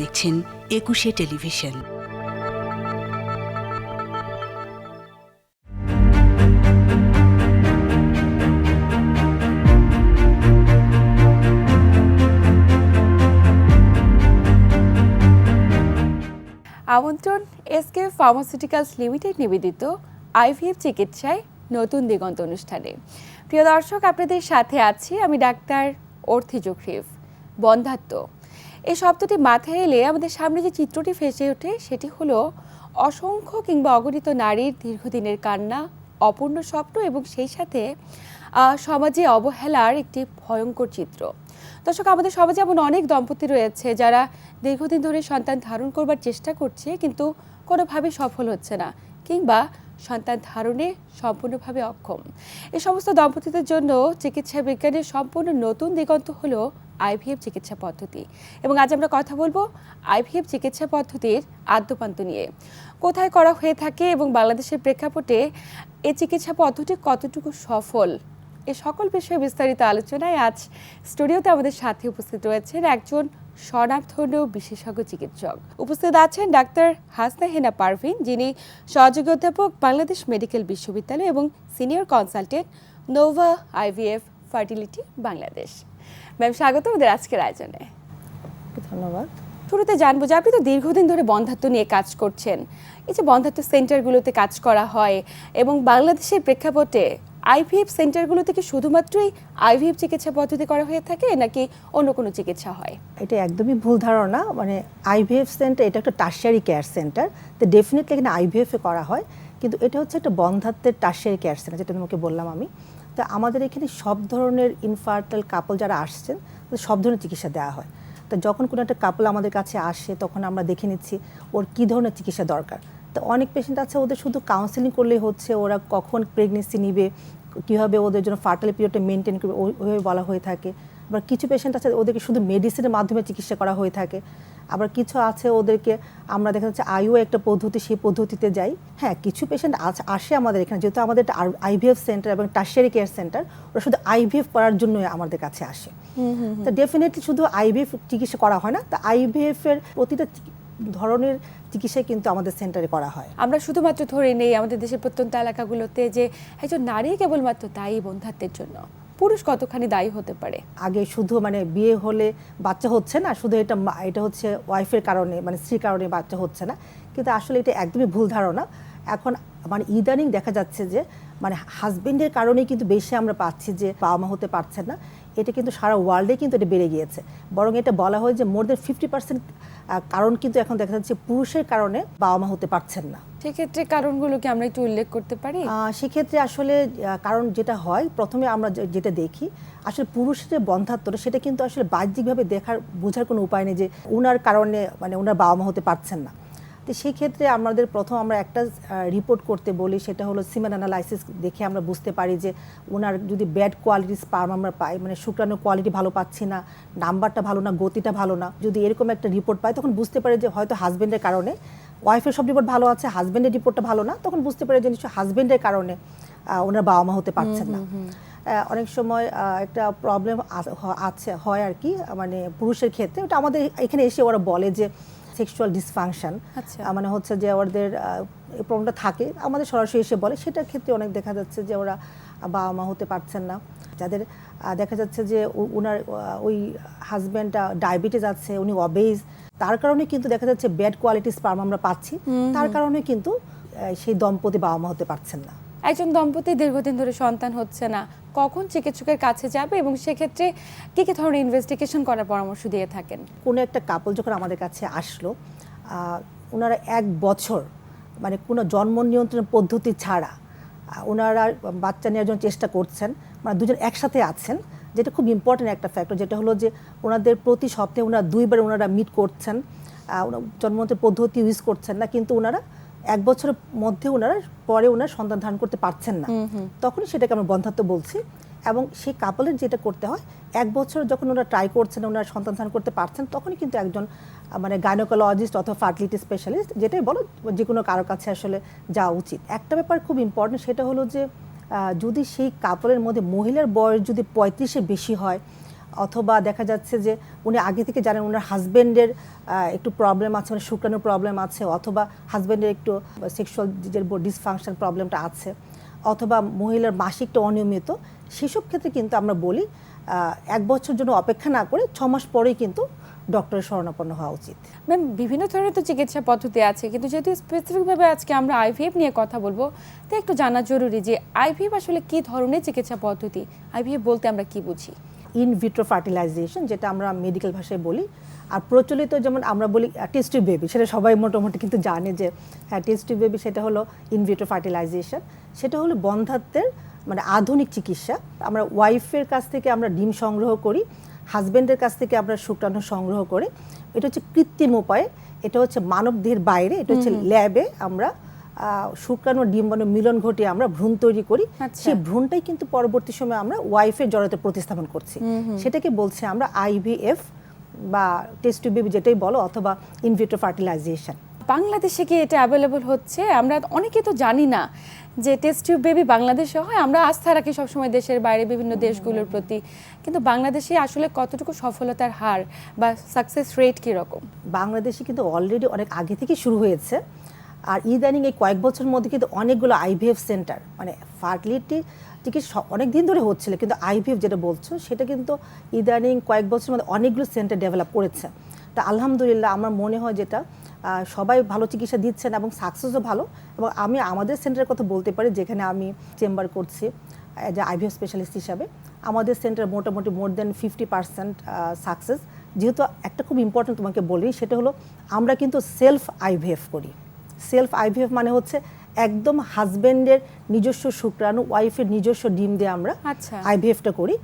দেখছেন একুশে টেলিভিশন। আমন্ত্রণ SK pharmaceuticals limited নিবেদিত আইভিএফ চিকিৎসায় নতুন দিগন্ত অনুষ্ঠানে। প্রিয় দর্শক, আপনাদের সাথে আছি আমি ডাক্তার অর্থি জোখরিফ বন্ধাত্ম। এই শব্দটি মাথায় এলে আমাদের সামনে যে চিত্রটি ভেসে ওঠে, সেটি হলো, অসংখ্য কিংবা অগণিত নারীর দীর্ঘদিনের কান্না, অপূর্ণ স্বপ্ন এবং সেই সাথে সমাজে অবহেলার একটি ভয়ঙ্কর চিত্র। দর্শক, আমাদের সমাজে এমন অনেক দম্পতি রয়েছে যারা দীর্ঘদিন ধরে সন্তান ধারণ করবার চেষ্টা করছে, কিন্তু কোনোভাবে সফল হচ্ছে না। কিংবা সন্তান ধারণে সম্পূর্ণভাবে অক্ষম। এ সমস্ত দম্পতিদের জন্য চিকিৎসা বিজ্ঞানের সম্পূর্ণ নতুন দিগন্ত হল আইভিএফ চিকিৎসা পদ্ধতি। এবং আজ আমরা কথা বলব আইভিএফ চিকিৎসা পদ্ধতির আদ্যপান্ত নিয়ে। কোথায় করা হয়ে থাকে এবং বাংলাদেশের প্রেক্ষাপটে এ চিকিৎসা পদ্ধতি কতটুকু সফল এ সকল বিষয়ে বিস্তারিত আলোচনায় আজ স্টুডিওতে আমাদের সাথে উপস্থিত রয়েছেন একজন স্বনামধন্য বিশেষজ্ঞ চিকিৎসক। উপস্থিত আছেন ডাক্তার হাসনা হেনা পারভিন যিনি সহযোগী অধ্যাপক বাংলাদেশ মেডিকেল বিশ্ববিদ্যালয় এবং senior consultant Nova IVF fertility Bangladesh. Ma'am স্বাগত আমাদের আজকের আয়োজনে। ধন্যবাদ। শুরুতে জানব যে আপনি তো দীর্ঘদিন ধরে বন্ধাত্ম নিয়ে কাজ করছেন। এই যে বন্ধাত্ম সেন্টারগুলোতে কাজ করা হয় এবং বাংলাদেশের প্রেক্ষাপটে আইভিএফ সেন্টারগুলোতে কি শুধুমাত্রই আইভিএফ চিকিৎসা পদ্ধতি করা হয়ে থাকে, নাকি অন্য কোনো চিকিৎসা হয়? এটা একদমই ভুল ধারণা। মানে আইভিএফ সেন্টার, এটা একটা টার্সিয়ারি কেয়ার সেন্টার। তো ডেফিনেটলি এখানে আইভিএফ করা হয়। কিন্তু এটা হচ্ছে একটা বন্ধাত্বের টার্সিয়ারি কেয়ার সেন্টার, যেটা তোমাকে বললাম আমি। তো আমাদের এখানে সব ধরনের ইনফার্টাইল কাপল যারা আসছেন সব ধরনের চিকিৎসা দেওয়া হয়। তো যখন কোনো একটা কাপল আমাদের কাছে আসে, তখন আমরা দেখে নিচ্ছি ওর কী ধরনের চিকিৎসা দরকার। তো অনেক পেশেন্ট আছে ওদের শুধু কাউন্সেলিং করলেই হচ্ছে ওরা কখন প্রেগনেন্সি নিবে কীভাবে ওদের জন্য ফার্টাইল পিরিয়ডটা মেনটেন করবে ওই- ওইভাবে বলা হয়ে থাকে। আবার কিছু পেশেন্ট আছে ওদেরকে শুধু মেডিসিনের মাধ্যমে চিকিৎসা করা হয়ে থাকে। আবার কিছু আছে ওদেরকে আমরা দেখা যাচ্ছে আইও একটা পদ্ধতি সেই পদ্ধতিতে যাই। হ্যাঁ কিছু পেশেন্ট আছে আসে আমাদের এখানে যেহেতু আমাদের আইভিএফ সেন্টার এবং টার্সিয়ারি কেয়ার সেন্টার ওরা শুধু আইভিএফ করার জন্যই আমাদের কাছে আসে। তো ডেফিনেটলি শুধু আইভিএফ চিকিৎসা করা হয় না তা আইভিএফ এর প্রতিটা ধরনের চিকিৎসা কিন্তু আমাদের সেন্টারে করা হয়। আমরা শুধুমাত্র ধরে নেই আমাদের দেশের প্রত্যন্ত এলাকাগুলোতে যে একজন নারী কেবলমাত্র দায়ী বন্ধাত্বের জন্য পুরুষ কতখানি দায়ী হতে পারে? আগে শুধু মানে বিয়ে হলে বাচ্চা হচ্ছে না শুধু এটা মা- এটা হচ্ছে ওয়াইফের কারণে মানে স্ত্রীর কারণে বাচ্চা হচ্ছে না। কিন্তু আসলে এটা একদমই ভুল ধারণা। এখন মানে ইদানিং দেখা যাচ্ছে যে মানে হাজবেন্ডের কারণেই কিন্তু বেশি আমরা পাচ্ছি যে বাবা মা হতে পারছেন না। এটা কিন্তু সারা ওয়ার্ল্ডে কিন্তু এটা বেড়ে গিয়েছে। বরং এটা বলা হয় যে মোর দেন ফিফটি পার্সেন্ট কারণ কিন্তু এখন দেখা যাচ্ছে পুরুষের কারণে বাবা মা হতে পারছেন না। সেক্ষেত্রে কারণগুলোকে আমরা একটু উল্লেখ করতে পারি? সেক্ষেত্রে আসলে কারণ যেটা হয় প্রথমে আমরা যেটা দেখি আসলে পুরুষের যে বন্ধাত্মটা সেটা কিন্তু আসলে বাহ্যিকভাবে দেখার বোঝার কোনো উপায় নেই যে ওনার কারণে মানে ওনার বাবা মা হতে পারছেন না। তো সেই ক্ষেত্রে আমাদের প্রথম আমরা একটা রিপোর্ট করতে বলি সেটা হলো সিমেন অ্যানালাইসিস দেখে আমরা বুঝতে পারি যে ওনার যদি ব্যাড কোয়ালিটি স্পার্ম আমরা পাই মানে শুক্রাণুর কোয়ালিটি ভালো পাচ্ছি না নাম্বারটা ভালো না গতিটা ভালো না যদি এরকম একটা রিপোর্ট পাই তখন বুঝতে পারি যে হয়তো হাজব্যান্ডের কারণে ওয়াইফের সব রিপোর্ট ভালো আছে হাজব্যান্ডের রিপোর্টটা ভালো না তখন বুঝতে পারে যে নিশ্চয়ই হাজব্যান্ডের কারণে ওনার বাবা মা হতে পারছেন না। অনেক সময় একটা প্রবলেম আছে হয় আর কি মানে পুরুষের ক্ষেত্রে ওটা আমাদের এখানে এসে ওরা বলে যে সেক্সুয়াল ডিসফাংশন আচ্ছা। মানে হচ্ছে যে ওদের এই প্রবলেমটা থাকে। আমাদের সরাসরি এসে বলে। সেটার ক্ষেত্রে অনেক দেখা যাচ্ছে যে ওরা বাবা মা হতে পারছেন না। যাদের দেখা যাচ্ছে যে আহ, ওই হাজব্যান্ড ডায়াবেটিস আছে উনি অবেজ তার কারণে কিন্তু দেখা যাচ্ছে ব্যাড কোয়ালিটি স্পার্ম আমরা পাচ্ছি। তার কারণে কিন্তু সেই দম্পতি বাবা মা হতে পারছেন না। একজন দম্পতি দীর্ঘদিন ধরে সন্তান হচ্ছে না। কখন চিকিৎসকের কাছে যাবে এবং সেক্ষেত্রে কি কি ধরনের ইনভেস্টিগেশন করার পরামর্শ দিয়ে থাকেন? কোনো একটা কাপল যখন আমাদের কাছে আসলো ওনারা এক বছর মানে কোনো জন্ম নিয়ন্ত্রণ পদ্ধতি ছাড়া ওনারা বাচ্চা নেওয়ার জন্য চেষ্টা করছেন মানে দুজন একসাথে আছেন, যেটা খুব ইম্পর্টেন্ট একটা ফ্যাক্টর যেটা হলো যে ওনাদের প্রতি সপ্তাহে ওনারা দুইবার ওনারা মিট করছেন ওনা- পদ্ধতি ইউজ করছেন না, কিন্তু ওনারা এক বছরের মধ্যে ওনারা পরে ওনারা সন্তান ধারণ করতে পারছেন না। তখনই সেটাকে আমরা বন্ধাত্ম বলছি এবং সেই কাপলের যেটা করতে হয় এক বছর যখন ওনারা ট্রাই করছেন ওনারা সন্তান ধারণ করতে পারছেন তখনই কিন্তু একজন মানে গাইনোকোলজিস্ট অথবা ফার্টিলিটি স্পেশালিস্ট যেটাই বলো যে কোনো কারও কাছে আসলে যাওয়া উচিত। একটা ব্যাপার খুব ইম্পর্টেন্ট সেটা হলো যে যদি সেই কাপলের মধ্যে মহিলার বয়স যদি পঁয়ত্রিশে বেশি হয় অথবা দেখা যাচ্ছে যে উনি আগে থেকে জানেন ওনার হাজব্যান্ডের একটু প্রবলেম আছে মানে শুক্রাণুর প্রবলেম আছে, অথবা হাজবেন্ডের একটু সেক্সুয়াল যে ডিসফাংশন প্রবলেমটা আছে, অথবা মহিলার মাসিকটা অনিয়মিত, সেসব ক্ষেত্রে কিন্তু আমরা বলি এক বছর জন্য অপেক্ষা না করে ছ মাস পরেই কিন্তু ডক্টরের শরণাপন্ন হওয়া উচিত। ম্যাম বিভিন্ন ধরনের তো চিকিৎসা পদ্ধতি আছে, কিন্তু যেহেতু স্পেসিফিকভাবে আজকে আমরা আইভিএফ নিয়ে কথা বলব তো একটু জানা জরুরি যে আইভিএফ আসলে কি ধরনের চিকিৎসা পদ্ধতি? আইভিএফ বলতে আমরা কি বুঝি? ইন ভিট্রো ফার্টিলাইজেশন যেটা আমরা মেডিকেল ভাষায় বলি। আর প্রচলিত যেমন আমরা বলি টেস্টি বেবি সেটা সবাই মোটামুটি কিন্তু জানে যে হ্যাঁ টেস্টি বেবি সেটা হলো ইন ভিট্রো ফার্টিলাইজেশন সেটা হলো বন্ধাত্বের মানে আধুনিক চিকিৎসা। আমরা ওয়াইফের কাছ থেকে আমরা ডিম সংগ্রহ করি হাজব্যান্ডের কাছ থেকে আমরা শুক্রাণু সংগ্রহ করে। এটা হচ্ছে কৃত্রিম উপায়ে এটা হচ্ছে মানব দেহের বাইরে এটা হচ্ছে ল্যাবে আমরা শুক্রাণু ডিম্বাণু মিলন ঘটিয়ে আমরা ভ্রূণ তৈরি করি। আচ্ছা। সেই ভ্রূণটাই কিন্তু পরবর্তী সময় আমরা ওয়াইফের জড়তে প্রতিস্থাপন করছি। সেটাকে বলছে আমরা আইভিএফ বা টেস্ট বেবি যেটাই বলো অথবা ইনভিট্রো ফার্টিলাইজেশন। বাংলাদেশে কি এটা অ্যাভেলেবল হচ্ছে? আমরা অনেকে তো জানি না যে টেস্ট টিউব বেবি বাংলাদেশে হয় আমরা আস্থা রাখি সবসময় দেশের বাইরে বিভিন্ন দেশগুলোর প্রতি। কিন্তু বাংলাদেশে আসলে কতটুকু সফলতার হার বা সাকসেস রেট কীরকম? বাংলাদেশে কিন্তু অলরেডি অনেক আগে থেকে শুরু হয়েছে। আর ইদানিং এই কয়েক বছরের মধ্যে কিন্তু অনেকগুলো আইভিএফ সেন্টার মানে ফার্টিলিটি চিকিৎসা অনেক দিন ধরে হচ্ছিল, কিন্তু আইভিএফ যেটা বলছো, সেটা কিন্তু ইদানিং কয়েক বছরের মধ্যে অনেকগুলো সেন্টার ডেভেলপ করেছে। তা আলহামদুলিল্লাহ আমার মনে হয় যেটা সবাই ভালো চিকিৎসা দিচ্ছেন এবং সাকসেসও ভালো এবং আমি আমাদের সেন্টারের কথা বলতে পারি, যেখানে আমি চেম্বার করছি অ্যাজ এ আইভিএফ স্পেশালিস্ট হিসাবে। আমাদের সেন্টার মোটামুটি more than fifty percent success যেহেতু একটা খুব ইম্পর্টেন্ট তোমাকে বলি, সেটা হলো আমরা কিন্তু সেলফ আইভিএফ করি। সেলফ আইভিএফ মানে হচ্ছে একদম হাজবেন্ডের নিজস্ব শুক্রাণু ওয়াইফের নিজস্ব ডিম দিয়ে আমরা আচ্ছা। আইভিএফটা করি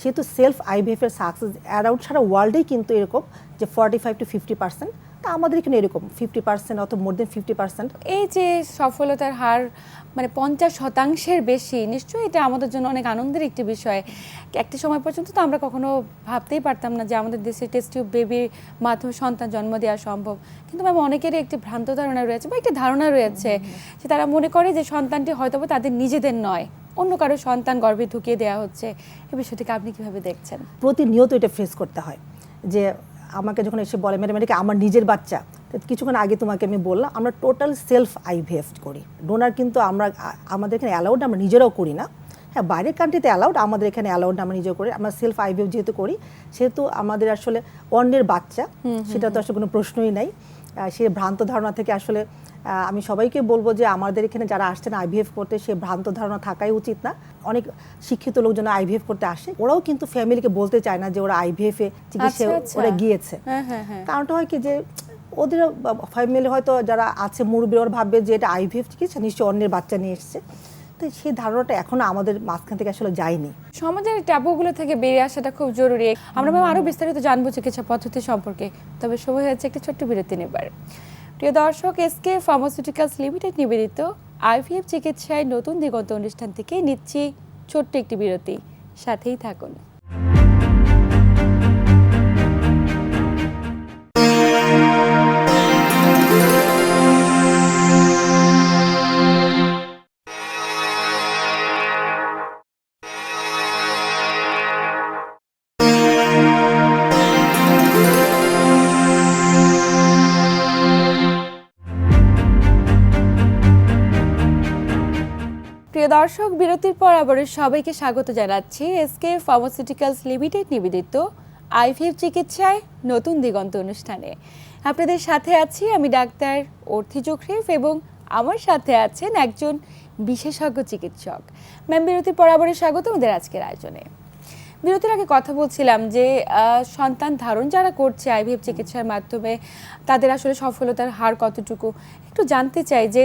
সেহেতু সেলফ আইভিএফ এর সাকসেস অ্যারাউন্ড সারা ওয়ার্ল্ডেই কিন্তু এরকম যে forty five to fifty percent তা আমাদের এখানে এরকম ফিফটি পার্সেন্ট অথবা মোর দেন ফিফটি পার্সেন্ট এই যে সফলতার হার মানে পঞ্চাশ শতাংশের বেশি নিশ্চয়ই এটা আমাদের জন্য অনেক আনন্দের একটি বিষয়। একটি সময় পর্যন্ত তো আমরা কখনো ভাবতেই পারতাম না যে আমাদের দেশে টেস্ট বেবির মাধ্যমে সন্তান জন্ম দেওয়া সম্ভব। কিন্তু ম্যাম অনেকেরই একটি ভ্রান্ত ধারণা রয়েছে বা একটি ধারণা রয়েছে যে তারা মনে করে যে সন্তানটি হয়তো বা তাদের নিজেদের নয় অন্য কারও সন্তান গর্ভে ঢুকিয়ে দেওয়া হচ্ছে। এই বিষয়টিকে আপনি কীভাবে দেখছেন? প্রতিনিয়ত এটা ফেস করতে হয় যে আমাকে যখন এসে বলে ম্যাডাম এটা কি আমার নিজের বাচ্চা? কিছুক্ষণ আগে তোমাকে আমি বললাম আমরা টোটাল সেলফ আইভিএফ করি। ডোনার কিন্তু আমরা আমাদের এখানে অ্যালাউড আমরা নিজেরাও করি না। হ্যাঁ বাইরের কান্ট্রিতে অ্যালাউড আমাদের এখানে অ্যালাউড আমরা নিজেও করি। আমরা সেলফ আইভিএফ যেহেতু করি সেহেতু আমাদের আসলে অন্যের বাচ্চা সেটা তো আসলে কোনো প্রশ্নই নাই। সে ভ্রান্ত ধারণা থেকে আসলে আমি সবাইকে বলব যে আমাদের এখানে যারা আসছেন আইভিএফ করতে সে ভ্রান্ত ধারণা থাকাই উচিত না। অনেক শিক্ষিত লোকজন আইভিএফ করতে আসে ওরাও কিন্তু ফ্যামিলিকে বলতে চায় না যে ওরা আইভিএফ এ চিকিৎসা আচ্ছা, আচ্ছা। ওরা গিয়েছে। হ্যাঁ হ্যাঁ হ্যাঁ। কারণটা হয় কি যে ওদের ফ্যামিলি হয়তো যারা আছে মুরব্বী ওরা ভাববে যে এটা আইভিএফ চিকিৎসা নিশ্চয়ই অন্যের বাচ্চা নিয়ে এসছে। তো সেই ধারণাটা এখনও আমাদের মাঝখান থেকে আসলে যায়নি। সমাজের ট্যাবুগুলো থেকে বেরিয়ে আসাটা খুব জরুরি। আমরা আরও বিস্তারিত জানব চিকিৎসা পদ্ধতি সম্পর্কে। তবে সময় হয়েছে একটি ছোট্ট বিরতি নেবার। প্রিয় দর্শক এসকে ফার্মাসিউটিক্যালস লিমিটেড নিবেদিত আইভিএফ চিকিৎসায় নতুন দিগন্ত অনুষ্ঠান থেকে নিচ্ছি ছোট্ট একটি বিরতি। সাথেই থাকুন। দর্শক, বিরতির পর আবারও সবাইকে স্বাগত জানাচ্ছি। এসকে ফার্মাসিউটিক্যালস লিমিটেড নিবেদিত আইভিএফ চিকিৎসায় নতুন দিগন্ত অনুষ্ঠানে। আপনাদের সাথে আছি আমি ডাক্তার অর্থি জোখরিফ এবং আমার সাথে আছেন একজন বিশেষজ্ঞ চিকিৎসক। ম্যাম, বিরতির পর আবারও স্বাগত আমাদের আজকের আয়োজনে। বিরতির আগে কথা বলছিলাম যে সন্তান ধারণ যারা করছে আইভিএফ চিকিৎসার মাধ্যমে, তাদের আসলে সফলতার হার কতটুকু একটু জানতে চাই যে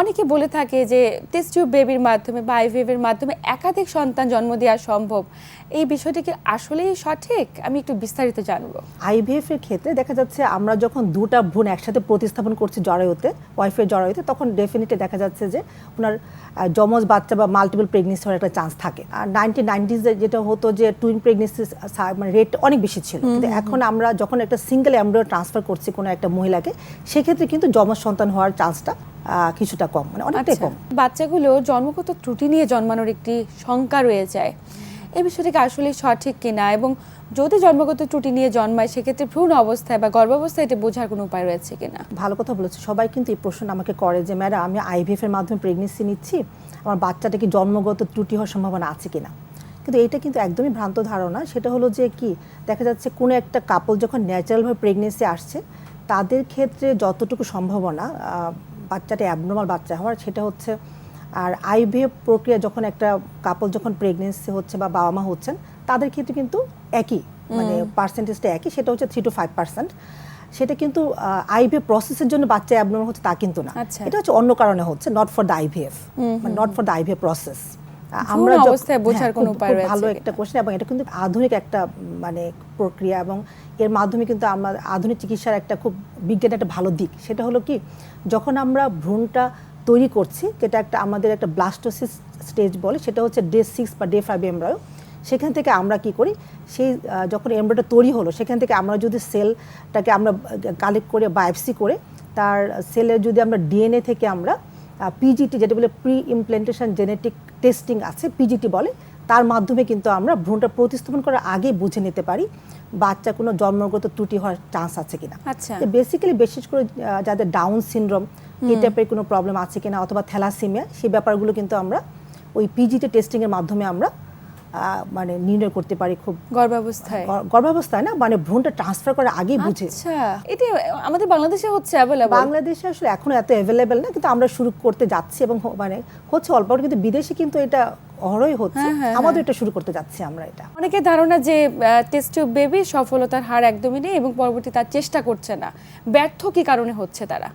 অনেকে বলে থাকে যে টেস্ট টিউব বেবির মাধ্যমে বা আইভিএফের মাধ্যমে একাধিক সন্তান জন্ম দেওয়া সম্ভব। এই বিষয়টি কি আসলেই সঠিক? আমি একটু বিস্তারিত জানব। আইভিএফ এর ক্ষেত্রে দেখা যাচ্ছে আমরা যখন দুটা ভ্রূণ একসাথে প্রতিস্থাপন করছি জরায়ুতে ওয়াইফের জরায়ুতে তখন ডেফিনেটলি দেখা যাচ্ছে যে ওনার যমজ বাচ্চা বা মাল্টিপল প্রেগনেন্সি হওয়ার একটা চান্স থাকে। আর নাইনটিন নাইনটিজে যেটা হতো যে টুইন প্রেগনেন্সি মানে রেট অনেক বেশি ছিল। কিন্তু এখন আমরা যখন একটা সিঙ্গেল অ্যাম্ব্রয় ট্রান্সফার করছি কোনো একটা মহিলাকে সেক্ষেত্রে কিন্তু যমজ সন্তান হওয়ার চান্সটা কিছুটা কম মানে অনেকটাই আচ্ছা। কম। বাচ্চাগুলো জন্মগত ত্রুটি নিয়ে জন্মানোর একটি শঙ্কা রয়ে যায়। এই বিষয়টা কি আসলে সঠিক কিনা? এবং যদি জন্মগত ত্রুটি নিয়ে জন্মায় সেক্ষেত্রে ভ্রূণ অবস্থায় বা গর্ভাবস্থায় এটা বোঝার কোনো উপায় রয়েছে কিনা? ভালো কথা বলেছে। সবাই কিন্তু এই প্রশ্ন আমাকে করে যে ম্যাডাম আমি আইভিএফ এর মাধ্যমে প্রেগনেন্সি নিচ্ছি আমার বাচ্চাটা কি জন্মগত ত্রুটি হওয়ার সম্ভাবনা আছে কিনা? কিন্তু এটা কিন্তু একদমই ভ্রান্ত ধারণা। সেটা হলো যে কি দেখা যাচ্ছে কোনো একটা কাপল যখন ন্যাচারালভাবে প্রেগনেন্সি আসছে তাদের ক্ষেত্রে যতটুকু সম্ভাবনা বাচ্চাটা অ্যাবনর্মাল বাচ্চা হওয়ার সেটা হচ্ছে আর আইভিএফ প্রক্রিয়া যখন একটা কাপল যখন প্রেগনেন্সি হচ্ছে বা বাবা মা হচ্ছেন তাদের ক্ষেত্রে কিন্তু একই মানে পার্সেন্টেজটা একই সেটা হচ্ছে থ্রি টু ফাইভ পার্সেন্ট সেটা কিন্তু আইভিএফ প্রসেসের জন্য বাচ্চা অ্যাবনর্মাল হচ্ছে তা কিন্তু না। আচ্ছা। এটা হচ্ছে অন্য কারণে হচ্ছে নট ফর দ্য আইভিএফ মানে not for the IVF process ভ্রূণ অবস্থায় বোঝার কোনো উপায় রয়েছে ভালো একটা কোশ্চেন এবং এটা কিন্তু আধুনিক একটা মানে প্রক্রিয়া এবং এর মাধ্যমে কিন্তু আমরা আধুনিক চিকিৎসার একটা খুব বিজ্ঞানের একটা ভালো দিক। সেটা হলো কি যখন আমরা ভ্রূণটা তৈরি করছি যেটা একটা আমাদের একটা ব্লাস্টোসিস স্টেজ বলে সেটা হচ্ছে ডে সিক্স বা ডে ফাইভ এমব্রয় সেখান থেকে আমরা কি করি সেই যখন এমব্রয়টা তৈরি হলো সেখান থেকে আমরা যদি সেলটাকে আমরা কালেক্ট করে বায়োপসি করে তার সেলের যদি আমরা ডিএনএ থেকে আমরা পিজিটি যেটা বলে প্রি ইমপ্লেন্টেশন জেনেটিক টেস্টিং আছে পিজিটি বলে। তার মাধ্যমে কিন্তু আমরা ভ্রূণটা প্রতিস্থাপন করার আগে বুঝে নিতে পারি বাচ্চা কোনো জন্মগত ত্রুটি হওয়ার চান্স আছে কিনা। আচ্ছা। বেসিক্যালি বিশেষ করে যাদের ডাউন সিনড্রোম এই টাইপের কোনো প্রবলেম আছে কিনা অথবা থ্যালাসিমিয়া সেই ব্যাপারগুলো কিন্তু আমরা ওই পিজিটি টেস্টিংয়ের মাধ্যমে আমরা মানে নির্ণয় করতে পারি খুব গর্ভাবস্থায়? গর্ভাবস্থায় না মানে ভ্রূণটা ট্রান্সফার করার আগেই বুঝে। আচ্ছা এটি আমাদের বাংলাদেশে হচ্ছে অ্যাভেলেবল বাংলাদেশে আসলে এখনও এত অ্যাভেলেবেল না কিন্তু আমরা শুরু করতে যাচ্ছি এবং মানে হচ্ছে অল্প কিন্তু বিদেশে কিন্তু এটা অহরই হচ্ছে। হ্যাঁ, হ্যাঁ, আমাদের এটা শুরু করতে যাচ্ছি আমরা এটা। অনেকের ধারণা যে টেস্ট টিউব বেবি সফলতার হার একদমই নেই এবং পরবর্তী তার চেষ্টা করছে না। ব্যর্থ কি কারণে হচ্ছে তারা?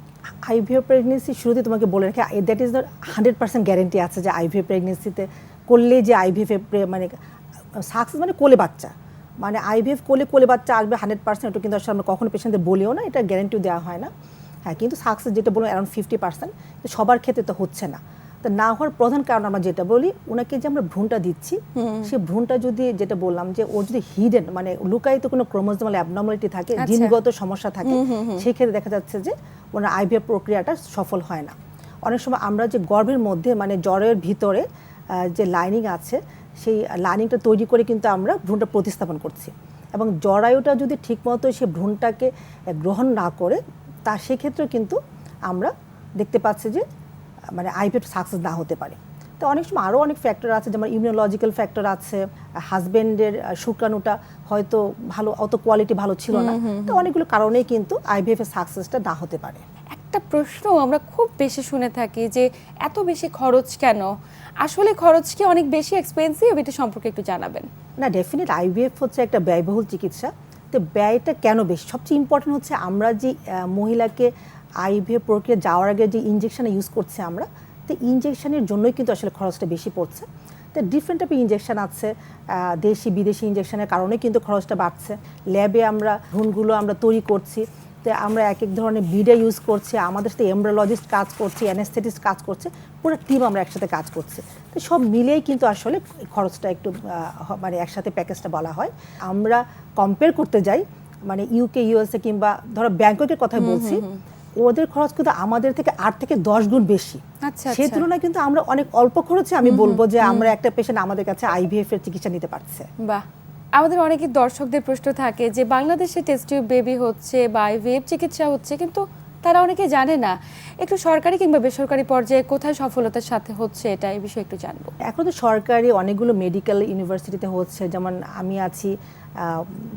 আইভিএফ প্রেগনেন্সি শুরুতে তোমাকে বলে রাখি that is the hundred percent guarantee আছে যে আইভিএফ প্রেগনেন্সিতে করলে যে আইভিএফ মানে সাকসেস মানে কোলে বাচ্চা। মানে আইভিএফ কোলে কোলে বাচ্চা আসবে হান্ড্রেড পার্সেন্ট ওটা কিন্তু আসলে আমরা কখনো পেশেন্টদের বলিও না এটা গ্যারেন্টিও দেওয়া হয় না। হ্যাঁ কিন্তু সাকসেস যেটা বলব অ্যারাউন্ড ফিফটি পার্সেন্ট সবার ক্ষেত্রে তো হচ্ছে না। তো না হওয়ার প্রধান কারণ আমরা যেটা বলি ওনাকে যে আমরা ভ্রূণটা দিচ্ছি সেই ভ্রূণটা যদি যেটা বললাম যে ওর যদি হিডেন মানে লুকায়িত কোনো ক্রোমোজোমাল অ্যাবনর্মালিটি থাকে আচ্ছা। জিনগত সমস্যা থাকে সেই ক্ষেত্রে দেখা যাচ্ছে যে ওনার আইভিএফ প্রক্রিয়াটা সফল হয় না। অনেক সময় আমরা যে গর্ভের মধ্যে মানে জ্বরের ভিতরে যে লাইনিং আছে সেই লাইনিংটা তৈরি করে কিন্তু আমরা ভ্রূণটা প্রতিস্থাপন করছি। এবং জরায়ুটা যদি ঠিকমতো সে ভ্রূণটাকে গ্রহণ না করে তা সেক্ষেত্রেও কিন্তু আমরা দেখতে পাচ্ছি যে মানে আইভিএফ সাকসেস না হতে পারে। তো অনেক সময় আরও অনেক ফ্যাক্টর আছে যেমন ইমিউনোলজিক্যাল ফ্যাক্টর আছে হাজবেন্ডের শুক্রাণুটা হয়তো ভালো অত কোয়ালিটি ভালো ছিল না। তো অনেকগুলো কারণেই কিন্তু আইভিএফ এর সাকসেসটা না হতে পারে। একটা প্রশ্ন আমরা খুব বেশি শুনে থাকি যে এত বেশি খরচ কেন? আসলে খরচ কি অনেক বেশি এক্সপেন্সিভ এটা সম্পর্কে একটু জানাবেন। না ডেফিনেট আইভিএফ হচ্ছে একটা ব্যয়বহুল চিকিৎসা। তো ব্যয়টা কেন বেশি? সবচেয়ে ইম্পর্টেন্ট হচ্ছে আমরা যে মহিলাকে আইভিএফ প্রক্রিয়া যাওয়ার আগে যে ইঞ্জেকশন ইউজ করছি আমরা, তো ইঞ্জেকশনের জন্যই কিন্তু আসলে খরচটা বেশি পড়ছে। তো ডিফারেন্ট টাইপের ইঞ্জেকশন আছে দেশি বিদেশি ইঞ্জেকশনের কারণে কিন্তু খরচটা বাড়ছে। ল্যাবে আমরা ভ্রূণগুলো আমরা তৈরি করছি। তো আমরা এক এক ধরনের বিডে ইউজ করছি আমাদের সাথে এমব্রোলজিস্ট কাজ করছে অ্যানেস্থেটিস্ট কাজ করছে পুরো টিম আমরা একসাথে কাজ করছি। তো সব মিলিয়েই কিন্তু আসলে খরচটা একটু মানে একসাথে প্যাকেজটা বলা হয়। আমরা কম্পেয়ার করতে যাই মানে ইউকে ইউএসএ কিংবা ধরো ব্যাংককের কথা বলছি ওদের খরচ কিন্তু আমাদের থেকে আট থেকে দশ গুণ বেশি। আচ্ছা, সেই আচ্ছা। তুলনায় কিন্তু আমরা অনেক অল্প খরচে আমি বলব যে আমরা একটা পেশেন্ট আমাদের কাছে আইভিএফ এর চিকিৎসা নিতে পারছে। বাহ। আমাদের অনেক দর্শকদের প্রশ্ন থাকে যে, বাংলাদেশে টেস্ট টিউব বেবি হচ্ছে বা আইভিএফ চিকিৎসা হচ্ছে, কিন্তু তারা অনেকে জানে না। একটু সরকারি কিংবা বেসরকারি পর্যায়ে কোথায় সফলতার সাথে হচ্ছে এটা এই বিষয়ে একটু জানব। এখন তো সরকারি অনেকগুলো মেডিকেল ইউনিভার্সিটিতে হচ্ছে, যেমন আমি আছি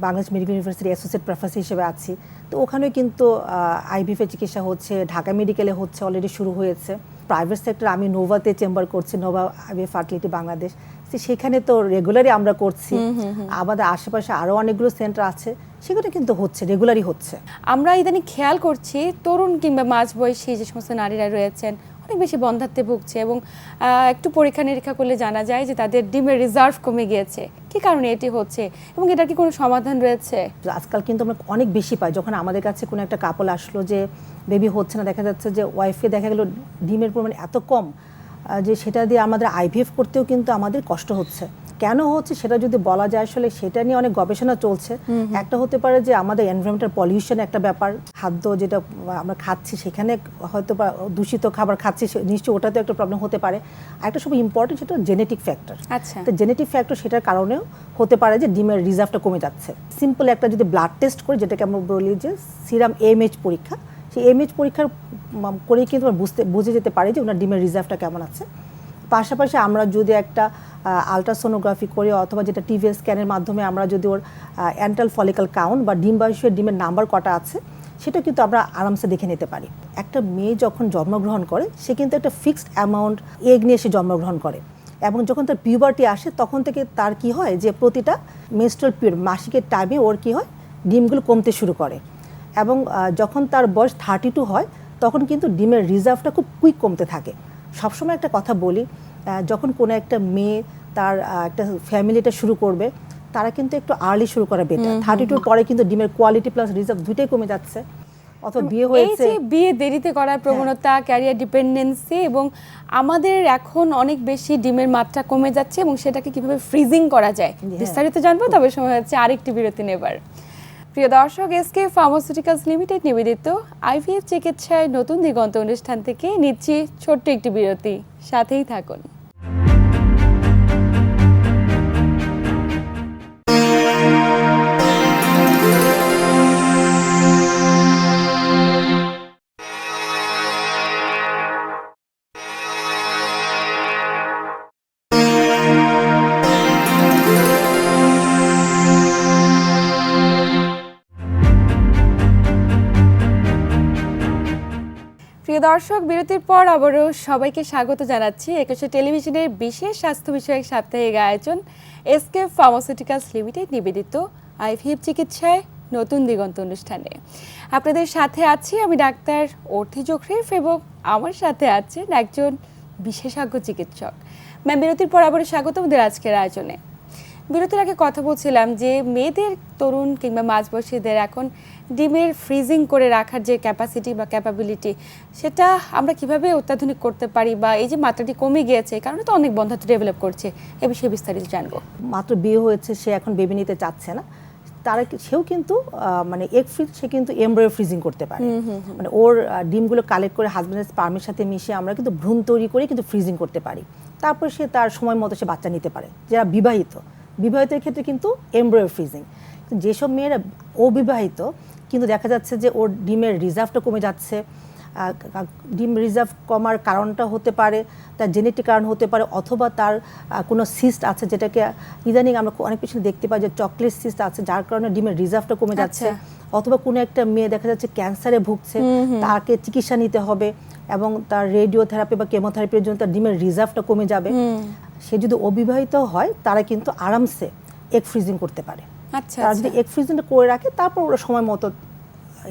Bangladesh medical university associate professor হিসেবে আছি। তো ওখানেও কিন্তু আইভিএফের চিকিৎসা হচ্ছে ঢাকা মেডিকেলে হচ্ছে অলরেডি শুরু হয়েছে। প্রাইভেট সেক্টর আমি নোভাতে চেম্বার করছি নোভা আইভিএফ ফার্টিলিটি বাংলাদেশ। সেখানে তো রেগুলারই আমরা করছি। আমাদের আশেপাশে আরও অনেকগুলো সেন্টার আছে। সেগুলো কিন্তু হচ্ছে রেগুলারই হচ্ছে। আমরা ইদানিং খেয়াল করছি তরুণ কিংবা মাঝ বয়সী যে সমস্ত নারীরা রয়েছেন অনেক বেশি বন্ধাত্বে ভুগছে এবং একটু পরীক্ষা নিরীক্ষা করলে জানা যায় যে তাদের ডিমের রিজার্ভ কমে গিয়েছে। কি কারণে এটি হচ্ছে এবং এটার কি কোনো সমাধান রয়েছে? আজকাল কিন্তু আমরা অনেক বেশি পাই। যখন আমাদের কাছে কোনো একটা কাপল আসলো যে বেবি হচ্ছে না, দেখা যাচ্ছে যে ওয়াইফে দেখা গেলো ডিমের পরিমাণ এত কম যে সেটা দিয়ে আমাদের আইভিএফ করতেও কিন্তু আমাদের কষ্ট হচ্ছে। কেন হচ্ছে সেটা যদি বলা যায় আসলে সেটা নিয়ে অনেক গবেষণা চলছে। একটা হতে পারে যে আমাদের এনভায়রনমেন্টাল পলিউশন একটা ব্যাপার। খাদ্য যেটা আমরা খাচ্ছি সেখানে হয়তো বা দূষিত খাবার খাচ্ছি নিশ্চয়ই ওটাতে একটা প্রবলেম হতে পারে। আরেকটা সব ইম্পর্টেন্ট সেটা জেনেটিক ফ্যাক্টর আচ্ছা। তো জেনেটিক ফ্যাক্টর সেটার কারণেও হতে পারে যে ডিমের রিজার্ভটা কমে যাচ্ছে। সিম্পল একটা যদি ব্লাড টেস্ট করি যেটাকে আমরা বলি যে সিরাম এমএইচ পরীক্ষা সেই এমএইচ পরীক্ষার করে কিন্তু বুঝতে বুঝে যেতে পারে যে ওনার ডিমের রিজার্ভটা কেমন আছে। পাশাপাশি আমরা যদি একটা আলট্রাসোনোগ্রাফি করি অথবা যেটা টিভি স্ক্যানের মাধ্যমে আমরা যদি ওর অ্যান্টাল ফলিক্যাল কাউন্ট বা ডিম বয়সের ডিমের নাম্বার কটা আছে, সেটা কিন্তু আমরা আরামসে দেখে নিতে পারি। একটা মেয়ে যখন জন্মগ্রহণ করে, সে কিন্তু একটা ফিক্সড অ্যামাউন্ট এগ নিয়ে সে জন্মগ্রহণ করে। এবং যখন তার পিউবার্টি আসে, তখন থেকে তার কি হয় যে প্রতিটা মেস্ট্রাল পিরিয়ড মাসিকের টাইমে ওর কি হয়, ডিমগুলো কমতে শুরু করে। এবং যখন তার বয়স থার্টি টু হয়, তখন কিন্তু ডিমের রিজার্ভটা খুব কুইক কমতে থাকে। সবসময় একটা কথা বলি যখন কোনো একটা মেয়ে তার একটা ফ্যামিলিটা শুরু করবে তারা কিন্তু একটু আর্লি শুরু করা বেটার থার্টি টুর পরে কিন্তু ডিমের কোয়ালিটি প্লাস রিজার্ভ দুটোই কমে যাচ্ছে। অথবা বিয়ে এই হয়েছে। যে বিয়ে দেরিতে করার প্রবণতা ক্যারিয়ার ডিপেন্ডেন্সি এবং আমাদের এখন অনেক বেশি ডিমের মাত্রা কমে যাচ্ছে এবং সেটাকে কীভাবে ফ্রিজিং করা যায় বিস্তারিত জানব তবে সময় হচ্ছে আরেকটি বিরতি নেবার। প্রিয় দর্শক এসকে ফার্মাসিউটিক্যালস লিমিটেড নিবেদিত আইভিএফ চিকিৎসায় নতুন দিগন্ত অনুষ্ঠান থেকে নিচ্ছি ছোট্ট একটি বিরতি। সাথেই থাকুন। প্রিয় দর্শক, বিরতির পর আবারও সবাইকে স্বাগত জানাচ্ছি একুশে টেলিভিশনের বিশেষ স্বাস্থ্য বিষয়ক সাপ্তাহিক আয়োজন এসকে ফার্মাসিউটিক্যালস লিমিটেড নিবেদিত আইভিএফ চিকিৎসায় নতুন দিগন্ত অনুষ্ঠানে। আপনাদের সাথে আছি আমি ডাক্তার অর্থি জোখরিফ এবং আমার সাথে আছেন একজন বিশেষজ্ঞ চিকিৎসক। ম্যাম, বিরতির পর আবারও স্বাগত আমাদের আজকের আয়োজনে। বিরতির আগে কথা বলছিলাম যে মেয়েদের, তরুণ কিংবা মাঝবয়সীদের এখন ডিমের ফ্রিজিং করে রাখার যে ক্যাপাসিটি বা ক্যাপাবিলিটি সেটা আমরা কীভাবে অত্যাধুনিক করতে পারি বা এই যে মাত্রাটি কমে গিয়েছে কারণে তো অনেক বন্ধাত্ম ডেভেলপ করছে এ বিষয়ে বিস্তারিত জানব। মাত্র বিয়ে হয়েছে সে এখন বেবি নিতে চাচ্ছে না। তারা সেও কিন্তু মানে এগ ফ্রিজ সে কিন্তু এমব্রয় ফ্রিজিং করতে পারে। মানে ওর ডিমগুলো কালেক্ট করে হাজব্যান্ডের স্পার্মের সাথে মিশিয়ে আমরা কিন্তু ভ্রূণ তৈরি করে কিন্তু ফ্রিজিং করতে পারি। তারপর সে তার সময় মতো সে বাচ্চা নিতে পারে যারা বিবাহিত। বিবাহিতের ক্ষেত্রে কিন্তু এমব্রয় ফ্রিজিং যেসব মেয়েরা অবিবাহিত কিন্তু দেখা যাচ্ছে যে ওর ডিমের রিজার্ভটা কমে যাচ্ছে। ডিম রিজার্ভ কমার কারণটা হতে পারে তার জেনেটিক কারণ হতে পারে অথবা তার কোনো সিস্ট আছে যেটাকে ইদানিং আমরা অনেক পেছনে দেখতে পাই যে চকলেট সিস্ট আছে যার কারণে ডিমের রিজার্ভটা কমে যাচ্ছে। অথবা কোনো একটা মেয়ে দেখা যাচ্ছে ক্যান্সারে ভুগছে তাকে চিকিৎসা নিতে হবে এবং তার রেডিওথেরাপি বা কেমোথেরাপির জন্য তার ডিমের রিজার্ভটা কমে যাবে। সে যদি অবিবাহিত হয় তারা কিন্তু আরামসে এগ ফ্রিজিং করতে পারে। আচ্ছা তারা যদি আচ্ছা। এগ ফ্রিজিংটা করে রাখে তারপর ওরা সময় মতো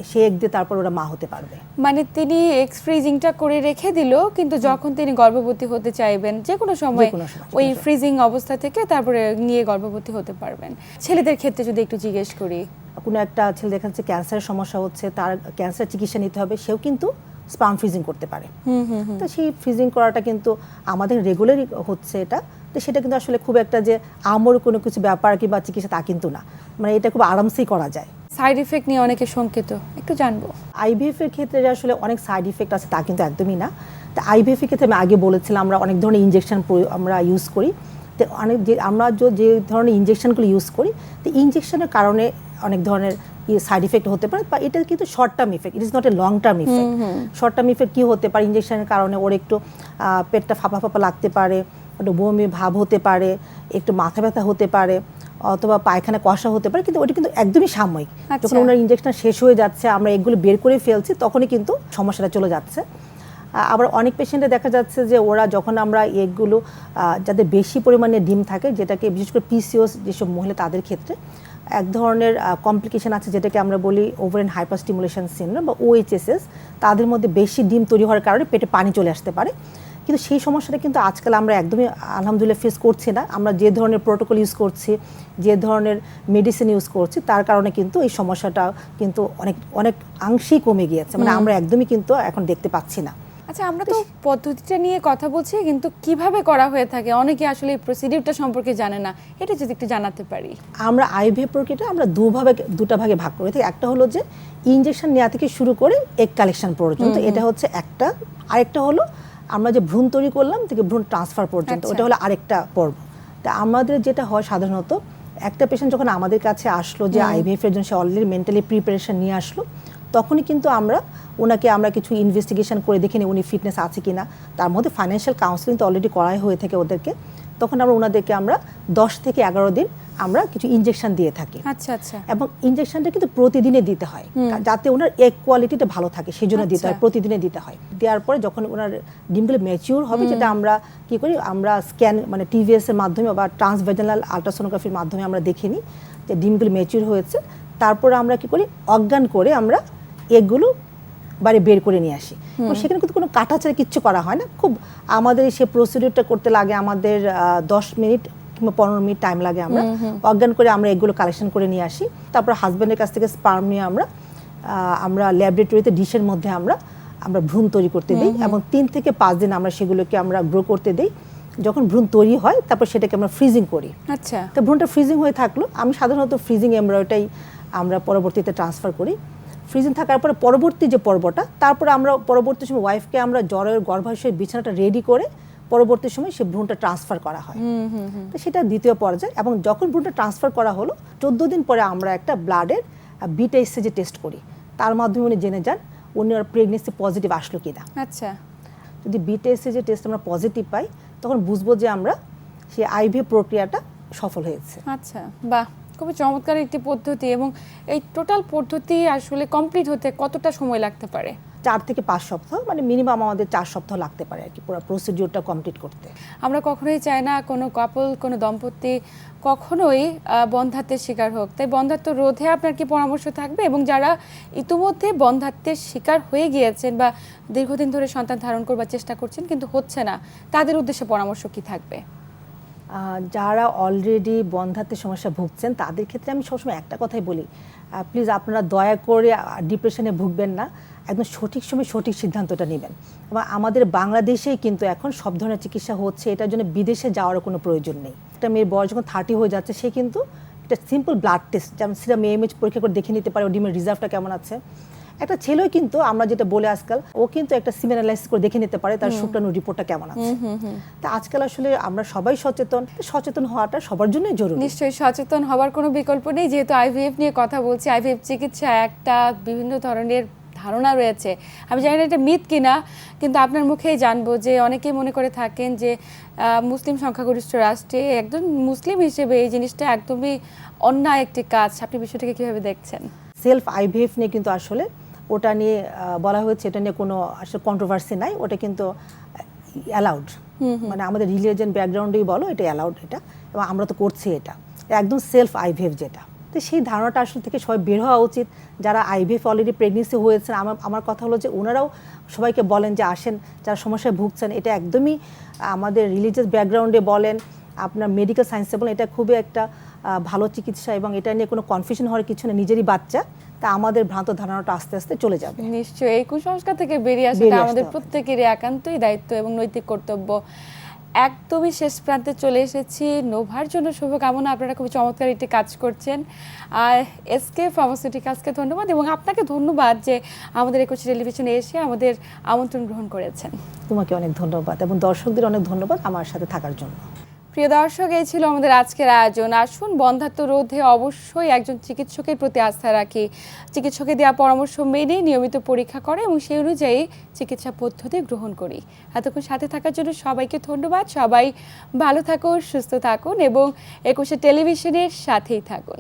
সে এগ দিয়ে তারপর ওরা মা হতে পারবে। মানে তিনি এক্স ফ্রিজিংটা করে রেখে দিল কিন্তু যখন তিনি গর্ভবতী হতে চাইবেন যে কোনো সময় ওই ফ্রিজিং অবস্থা থেকে তারপরে নিয়ে গর্ভবতী হতে পারবেন। ছেলেদের ক্ষেত্রে যদি একটু জিজ্ঞেস করি। কোনো একটা ছেলে দেখা যাচ্ছে ক্যান্সারের সমস্যা হচ্ছে তার ক্যান্সার চিকিৎসা নিতে হবে সেও কিন্তু স্পাম ফ্রিজিং করতে পারে। তো সেই ফ্রিজিং করাটা কিন্তু আমাদের রেগুলারই হচ্ছে এটা। তো সেটা কিন্তু আসলে খুব একটা যে আমর কোনো কিছু ব্যাপার কিংবা চিকিৎসা তা কিন্তু না। মানে এটা খুব আরামসেই করা যায়। সাইড ইফেক্ট নিয়ে অনেকে শঙ্কিত। একটু জানব। আইভিএফ এর ক্ষেত্রে যে আসলে অনেক সাইড ইফেক্ট আছে তা কিন্তু একদমই না। তো আইভিএফ এর ক্ষেত্রে আমি আগে বলেছিলাম আমরা অনেক ধরনের ইনজেকশন আমরা ইউজ করি। তো অনেক যে আমরা যে- যে ধরনের ইনজেকশনগুলো ইউজ করি তো ইনজেকশনের কারণে অনেক ধরনের সাইড ইফেক্ট হতে পারে বা এটা কিন্তু short term effect it is not a long term effect short term effect কী হতে পারে ইনজেকশনের কারণে ওর একটু পেটটা ফাঁপা ফাঁপা লাগতে পারে একটু বমি ভাব হতে পারে একটু মাথা ব্যথা হতে পারে অথবা পায়খানা কষা হতে পারে কিন্তু ওটা কিন্তু একদমই সাময়িক। আচ্ছা। যখন ওনার ইনজেকশন শেষ হয়ে যাচ্ছে আমরা এগুলো বের করে ফেলছি তখনই কিন্তু সমস্যাটা চলে যাচ্ছে। আবার অনেক পেশেন্টে দেখা যাচ্ছে যে ওরা যখন আমরা এগুলো যাদের বেশি পরিমাণে ডিম থাকে যেটাকে বিশেষ করে পিসিওস যেসব মহিলা তাদের ক্ষেত্রে এক ধরনের কমপ্লিকেশন আছে যেটাকে আমরা বলি over ovarian hyper stimulation syndrome বা ওএইচএসএস তাদের মধ্যে বেশি ডিম তৈরি হওয়ার কারণে পেটে পানি চলে আসতে পারে। কিন্তু সেই সমস্যাটা কিন্তু আজকাল আমরা একদমই আলহামদুলিল্লাহ ফেস করছি না। আমরা যে ধরনের প্রোটোকল ইউজ করছি যে ধরনের মেডিসিন ইউজ করছি তার কারণে কিন্তু এই সমস্যাটা কিন্তু অনেক অনেক অংশেই কমে গিয়েছে। মানে আমরা একদমই কিন্তু এখন দেখতে পাচ্ছি না। আচ্ছা আমরা তো পদ্ধতিটা নিয়ে কথা বলছি কিন্তু কীভাবে করা হয়ে থাকে? অনেকে আসলে এই প্রসিডিউরটা সম্পর্কে জানে না। এটা যদি একটু জানাতে পারি। আমরা আইভিএফ প্রক্রিয়াটা আমরা দুভাবে দুটা ভাগে ভাগ করে থাকি। একটা হলো যে ইনজেকশন নেওয়া থেকে শুরু করে এক কালেকশন পর্যন্ত। এটা হচ্ছে একটা। আরেকটা হলো আমরা যে ভ্রূণ তৈরি করলাম থেকে ভ্রূণ ট্রান্সফার পর্যন্ত আচ্ছা। ওটা হলো আরেকটা পর্ব। তা আমাদের যেটা হয় সাধারণত একটা পেশেন্ট যখন আমাদের কাছে আসলো যে আইভিএফ এর জন্য সে অলরেডি মেন্টালি প্রিপারেশন নিয়ে আসলো তখনই কিন্তু আমরা ওনাকে আমরা কিছু ইনভেস্টিগেশন করে দেখে নিই উনি ফিটনেস আছে কিনা। তার মধ্যে ফাইন্যান্সিয়াল কাউন্সিলিং তো অলরেডি করাই হয়ে থাকে ওদেরকে। তখন আমরা ওনাদেরকে আমরা দশ থেকে এগারো দিন আমরা কিছু ইনজেকশন দিয়ে থাকি। আচ্ছা আচ্ছা। এবং ইনজেকশনটা কিন্তু প্রতিদিনে দিতে হয়। যাতে ওনার এক কোয়ালিটিটা ভালো থাকে সেই জন্য দিতে হয় আচ্ছা। প্রতিদিনে দিতে হয়। দেওয়ার পরে যখন ওনার ডিমগুলো ম্যাচিউর হবে যেটা আমরা কি করি আমরা স্ক্যান মানে টিভিএস এর মাধ্যমে বা ট্রান্সভেজনাল আলট্রাসোনোগ্রাফির মাধ্যমে আমরা দেখে নিই যে ডিমগুলো ম্যাচিউর হয়েছে। তারপরে আমরা কি করি অজ্ঞান করে আমরা এগুলো বাড়ি বের করে নিয়ে আসি। সেখানে কিন্তু কোনো কাটাছাড়া কিচ্ছু করা হয় না। খুব আমাদের সে প্রসিডিউরটা করতে লাগে আমাদের দশ মিনিট কিংবা পনেরো মিনিট টাইম লাগে আমরা। অজ্ঞান করে আমরা এগুলো কালেকশন করে নিয়ে আসি। তারপর হাজব্যান্ডের কাছ থেকে স্পার্ম নিয়ে আমরা আমরা ল্যাবরেটরিতে ডিশের মধ্যে আমরা আমরা ভ্রূণ তৈরি করতে দিই এবং তিন থেকে পাঁচ দিন আমরা সেগুলোকে আমরা গ্রো করতে দিই। যখন ভ্রূণ তৈরি হয় তারপর সেটাকে আমরা ফ্রিজিং করি। আচ্ছা। তো ভ্রূণটা ফ্রিজিং হয়ে থাকল। আমি সাধারণত ফ্রিজিং এমব্রয়টাই আমরা পরবর্তীতে ট্রান্সফার করি। ফ্রিজিং থাকার পরে পরবর্তী যে পর্বটা তারপরে আমরা পরবর্তী সময় ওয়াইফকে আমরা জ্বরের গর্ভাশয়ের বিছানাটা রেডি করে পরবর্তী সময় সে ভ্রূণটা ট্রান্সফার করা হয়। তো সেটা দ্বিতীয় পর্যায়ে এবং যখন ভ্রূণটা ট্রান্সফার করা হলো চোদ্দ দিন পরে আমরা একটা ব্লাডের বিটা যে টেস্ট করি। তার মাধ্যমে উনি জেনে যান উনি আর প্রেগনেন্সি পজিটিভ আসলো কিনা। আচ্ছা। যদি বিটা এসে যে টেস্ট আমরা পজিটিভ পাই তখন বুঝব যে আমরা সেই আইভি প্রক্রিয়াটা সফল হয়েছে। আচ্ছা বাহ! খুবই চমৎকার একটি পদ্ধতি এবং এই টোটাল পদ্ধতি আসলে কমপ্লিট হতে কতটা সময় লাগতে পারে? চার থেকে পাঁচ সপ্তাহ মানে মিনিমাম আমাদের চার সপ্তাহ লাগতে পারে আর কি পুরো প্রসিডিওরটা কমপ্লিট করতে। আমরা কখনোই চাই না কোনো কাপল কোনো দম্পতি কখনোই আহ, বন্ধ্যাত্বের শিকার হোক। তাই বন্ধ্যাত্ব রোধে আপনার কি পরামর্শ থাকবে? এবং যারা ইতিমধ্যে বন্ধ্যাত্বের শিকার হয়ে গিয়েছেন বা দীর্ঘদিন ধরে সন্তান ধারণ করবার চেষ্টা করছেন কিন্তু হচ্ছে না তাদের উদ্দেশ্যে পরামর্শ কি থাকবে? যারা অলরেডি বন্ধাত্বের সমস্যা ভুগছেন, তাদের ক্ষেত্রে আমি সবসময় একটা কথাই বলি। প্লিজ আপনারা দয়া করে ডিপ্রেশনে ভুগবেন না। একদম সঠিক সময় সঠিক সিদ্ধান্তটা নেবেন। এবং আমাদের বাংলাদেশেই কিন্তু এখন সব ধরনের চিকিৎসা হচ্ছে, এটার জন্য বিদেশে যাওয়ারও কোনো প্রয়োজন নেই। একটা মেয়ের বয়স যখন থার্টি হয়ে যাচ্ছে, সে কিন্তু একটা সিম্পল ব্লাড টেস্ট যেমন সেটা মেয়ে পরীক্ষা করে দেখে নিতে পারে ও ডিমের রিজার্ভটা কেমন আছে। একটা ছেলেও কিন্তু আমরা যেটা বলে আজকাল ও কিন্তু একটা অ্যানালাইসিস করে দেখে নিতে পারে তার শুক্রাণু রিপোর্টটা কেমন আছে। তা আজকাল আসলে আমরা সবাই সচেতন সচেতন হওয়াটা সবার জন্যই জরুরি। নিশ্চয়ই সচেতন হওয়ার কোনো বিকল্প নেই যেহেতু আইভিএফ নিয়ে কথা বলছি আইভিএফ চিকিৎসা একটা বিভিন্ন ধরনের ধারণা রয়েছে। আমি জানি না এটা মিথ কিনা কিন্তু আপনার মুখেই জানব যে অনেকেই মনে করে থাকেন যে মুসলিম সংখ্যাগরিষ্ঠ রাষ্ট্রে একজন মুসলিম হিসেবে এই জিনিসটা একদমই অন্যায় একটি কাজ। আপনি বিষয়টাকে কীভাবে দেখছেন? সেলফ আইভিএফ নিয়ে কিন্তু আসলে ওটা নিয়ে বলা হয়েছে এটা নিয়ে কোনো আসলে কন্ট্রোভার্সি নাই ওটা কিন্তু অ্যালাউড মানে আমাদের রিলিজিয়ান ব্যাকগ্রাউন্ডেই বলো এটা অ্যালাউড এটা এবং আমরা তো করছি এটা। একদম সেলফ আইভিএফ যেটা। তো সেই ধারণাটা আসলে থেকে সবাই বের হওয়া উচিত। যারা আইভিএফ অলরেডি প্রেগনেন্সি হয়েছেন আমার আমার কথা হলো যে ওনারাও সবাইকে বলেন যে আসেন যারা সমস্যায় ভুগছেন এটা একদমই আমাদের রিলিজিয়াস ব্যাকগ্রাউন্ডে বলেন আপনার মেডিকেল সায়েন্সে বলেন এটা খুবই একটা ভালো চিকিৎসা এবং এটা নিয়ে কোনো কনফিউশন হওয়ার কিছু না নিজেরই বাচ্চা। তা আমাদের ভ্রান্ত ধারণাটা আস্তে আস্তে চলে যাবে। নিশ্চয়ই এই কুসংস্কার থেকে বেরিয়ে আসাটা আমাদের প্রত্যেকেরই একান্তই দায়িত্ব এবং নৈতিক কর্তব্য। একদমই শেষ প্রান্তে চলে এসেছি। নোভার জন্য শুভকামনা। আপনারা খুব চমৎকার একটি কাজ করছেন। আর এসকে ফার্মাসিউটিক্যালসকে ধন্যবাদ এবং আপনাকে ধন্যবাদ যে আমাদের একুশে টেলিভিশনে এসে আমাদের আমন্ত্রণ গ্রহণ করেছেন। তোমাকে অনেক ধন্যবাদ এবং দর্শকদের অনেক ধন্যবাদ আমার সাথে থাকার জন্য। প্রিয় দর্শক, এই ছিল আমাদের আজকের আয়োজন। আসুন, বন্ধাত্ম রোধে অবশ্যই একজন চিকিৎসকের প্রতি আস্থা রাখি। চিকিৎসকের দেওয়া পরামর্শ মেনে নিয়মিত পরীক্ষা করে এবং সেই অনুযায়ী চিকিৎসা পদ্ধতি গ্রহণ করি। এতক্ষণ সাথে থাকার জন্য সবাইকে ধন্যবাদ। সবাই ভালো থাকুন, সুস্থ থাকুন এবং একুশে টেলিভিশনের সাথেই থাকুন।